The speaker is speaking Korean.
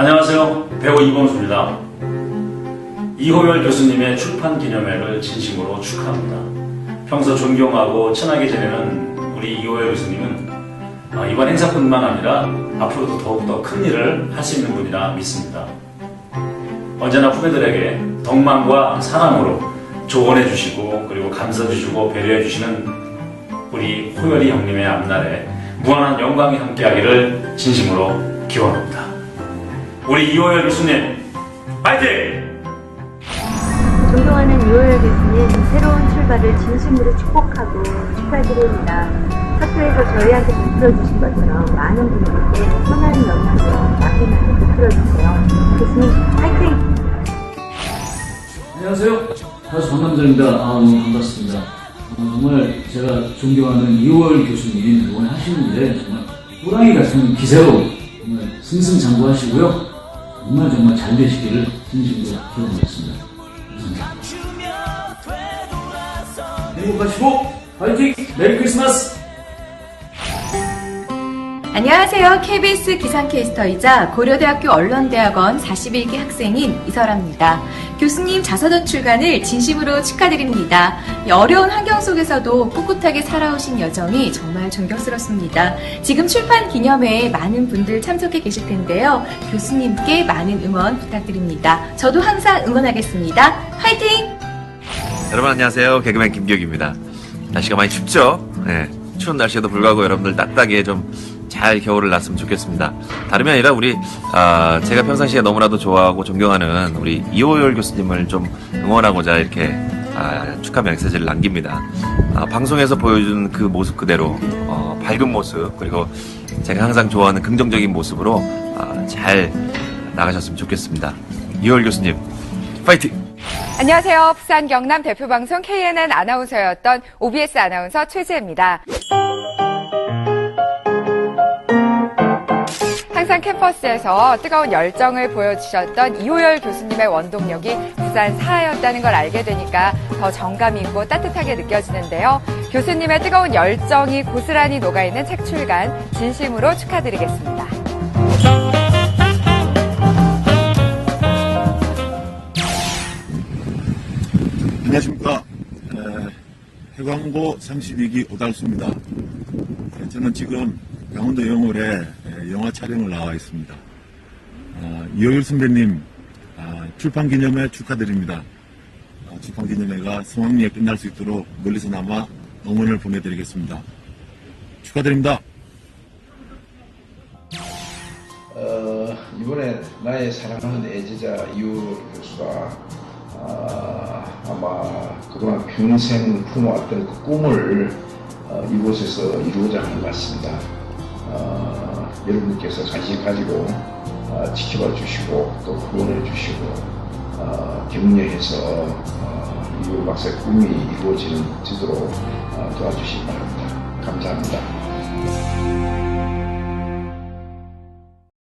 안녕하세요. 배우 이범수입니다. 이호열 교수님의 출판 기념회를 진심으로 축하합니다. 평소 존경하고 친하게 지내는 우리 이호열 교수님은 아, 이번 행사뿐만 아니라 앞으로도 더욱더 큰 일을 할 수 있는 분이라 믿습니다. 언제나 후배들에게 덕망과 사랑으로 조언해 주시고 그리고 감싸 주시고 배려해 주시는 우리 호열이 형님의 앞날에 무한한 영광이 함께하기를 진심으로 기원합니다. 우리 이호열 교수님 파이팅! 존경하는 유호열 교수님 새로운 출발을 진심으로 축복하고 축하드립니다. 학교에서 저희한테 베풀어주신 것처럼 많은 분들께 선한 영향을 맡기면서 베풀어주세요. 교수님 화이팅! 안녕하세요. 가수 박남정입니다. 아, 너무 반갑습니다. 아, 정말 제가 존경하는 이호열 교수님 응원하시는 일에 정말 호랑이 같은 기세로 정말 승승장구하시고요. 정말 정말 잘 되시기를 진심으로 기원하겠습니다. 감사합니다. 행복하시고 파이팅! 메리 크리스마스! 안녕하세요. KBS 기상캐스터이자 고려대학교 언론대학원 41기 학생인 이설아입니다. 교수님 자서전 출간을 진심으로 축하드립니다. 이 어려운 환경 속에서도 꿋꿋하게 살아오신 여정이 정말 존경스럽습니다. 지금 출판 기념회에 많은 분들 참석해 계실 텐데요. 교수님께 많은 응원 부탁드립니다. 저도 항상 응원하겠습니다. 화이팅! 여러분 안녕하세요. 개그맨 김기혁입니다. 날씨가 많이 춥죠? 네, 추운 날씨에도 불구하고 여러분들 따뜻하게 좀 잘 겨울을 났으면 좋겠습니다. 다름이 아니라 우리 아, 제가 평상시에 너무나도 좋아하고 존경하는 우리 이호열 교수님을 좀 응원하고자 이렇게 아, 축하 메시지를 남깁니다. 아, 방송에서 보여준 그 모습 그대로 어, 밝은 모습 그리고 제가 항상 좋아하는 긍정적인 모습으로 아, 잘 나가셨으면 좋겠습니다. 이호열 교수님 파이팅! 안녕하세요. 부산 경남 대표 방송 KNN 아나운서였던 OBS 아나운서 최지혜입니다. 항상 캠퍼스에서 뜨거운 열정을 보여주셨던 이호열 교수님의 원동력이 부산 사하였다는 걸 알게 되니까 더 정감 있고 따뜻하게 느껴지는데요. 교수님의 뜨거운 열정이 고스란히 녹아있는 책 출간 진심으로 축하드리겠습니다. 안녕하십니까. 에, 해광고 32기 오달수입니다. 에, 저는 지금 강원도 영월에 에, 영화 촬영을 나와 있습니다. 아, 이호율 선배님 아, 출판 기념회 축하드립니다. 아, 출판 기념회가 성황리에 끝날 수 있도록 멀리서나마 응원을 보내드리겠습니다. 축하드립니다. 어, 이번에 나의 사랑하는 애지자 이호 교수가 아, 아마 그동안 평생 품어왔던 그 꿈을 어, 이곳에서 이루고자 하는 것 같습니다. 어, 여러분께서 관심 가지고 어, 지켜봐 주시고 또 후원해 주시고 어, 격려해서 어, 이호 박사의 꿈이 이루어지도록 어, 도와주시기 바랍니다. 감사합니다.